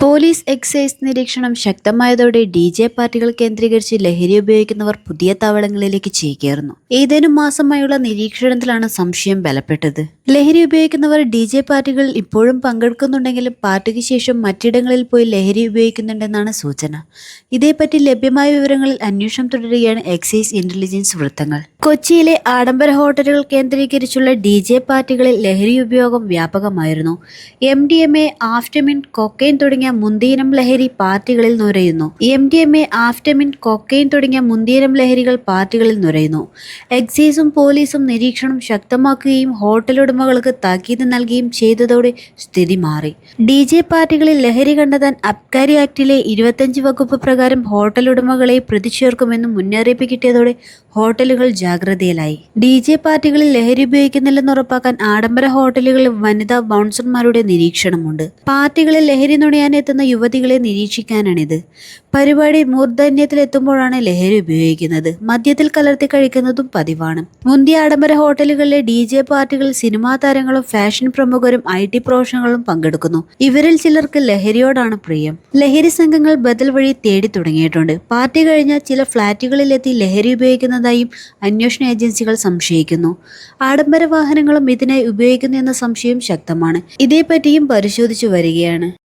Police excise നിരീക്ഷണം ശക്തമായതോടെ D J പാർട്ടികൾ കേന്ദ്രീകരിച്ച് ലഹരി ഉപയോഗിക്കുന്നവർ പുതിയ താവളങ്ങളിലേക്ക് ചേക്കേറുന്നു. ഏതാനും മാസമായുള്ള നിരീക്ഷണത്തിലാണ് സംശയം ബലപ്പെട്ടത്. ലഹരി ഉപയോഗിക്കുന്നവർ ഡി ജെ പാർട്ടികളിൽ ഇപ്പോഴും പങ്കെടുക്കുന്നുണ്ടെങ്കിലും പാർട്ടിക്ക് ശേഷം മറ്റിടങ്ങളിൽ പോയി ലഹരി ഉപയോഗിക്കുന്നുണ്ടെന്നാണ് സൂചന. ഇതേപ്പറ്റി ലഭ്യമായ വിവരങ്ങളിൽ അന്വേഷണം തുടരുകയാണ് എക്സൈസ് ഇന്റലിജൻസ് വൃത്തങ്ങൾ. കൊച്ചിയിലെ ആഡംബര ഹോട്ടലുകൾ കേന്ദ്രീകരിച്ചുള്ള ഡി ജെ പാർട്ടികളിൽ ലഹരി ഉപയോഗം വ്യാപകമായിരുന്നു. M D M A amphetamine cocaine തുടങ്ങിയ മുന്തിയിനം ലഹരി പാർട്ടികളിൽ നുരയുന്നു. M D M A amphetamine cocaine തുടങ്ങിയ മുന്തിയിനം ലഹരികൾ പാർട്ടികളിൽ നുരയുന്നു. എക്സൈസും പോലീസും നിരീക്ഷണം ശക്തമാക്കുകയും ഹോട്ടൽ ഉടമകൾക്ക് താക്കീത് നൽകുകയും ചെയ്തതോടെ സ്ഥിതി മാറി. ഡി ജെ പാർട്ടികളിൽ ലഹരി കണ്ടെത്താൻ അബ്കാരി ആക്ടിലെ ഇരുപത്തഞ്ച് വകുപ്പ് പ്രകാരം ഹോട്ടൽ ഉടമകളെ പ്രതിചേർക്കുമെന്നും മുന്നറിയിപ്പ് കിട്ടിയതോടെ ഹോട്ടലുകൾ ജാഗ്രതയിലായി. ഡി ജെ പാർട്ടികളിൽ ലഹരി ഉപയോഗിക്കുന്നില്ലെന്ന് ഉറപ്പാക്കാൻ ആഡംബര ഹോട്ടലുകളിൽ വനിതാ ബൗൺസർമാരുടെ നിരീക്ഷണമുണ്ട്. പാർട്ടികളിൽ ലഹരി നുണയാൻ എത്തുന്ന യുവതികളെ നിരീക്ഷിക്കാനാണിത്. പരിപാടി മൂർധന്യത്തിലെത്തുമ്പോഴാണ് ലഹരി ഉപയോഗിക്കുന്നത്. മദ്യത്തിൽ കലർത്തി കഴിക്കുന്നതും പതിവാണ്. മുന്തിയ ആഡംബര ഹോട്ടലുകളിലെ ഡി ജെ പാർട്ടികളിൽ സിനിമാ താരങ്ങളും ഫാഷൻ പ്രമുഖരും ഐ ടി പ്രൊഫഷണലുകളും പങ്കെടുക്കുന്നു. ഇവരിൽ ചിലർക്ക് ലഹരിയോടാണ് പ്രിയം. ലഹരി സംഘങ്ങൾ ബദൽ വഴി തേടി തുടങ്ങിയിട്ടുണ്ട്. പാർട്ടി കഴിഞ്ഞ ചില ഫ്ളാറ്റുകളിലെത്തി ലഹരി ഉപയോഗിക്കുന്നതായും അന്വേഷണ ഏജൻസികൾ സംശയിക്കുന്നു. ആഡംബര വാഹനങ്ങളും ഇതിനായി ഉപയോഗിക്കുന്നു എന്ന സംശയം ശക്തമാണ്. ഇതേപ്പറ്റിയും പരിശോധിച്ചു വരികയാണ്.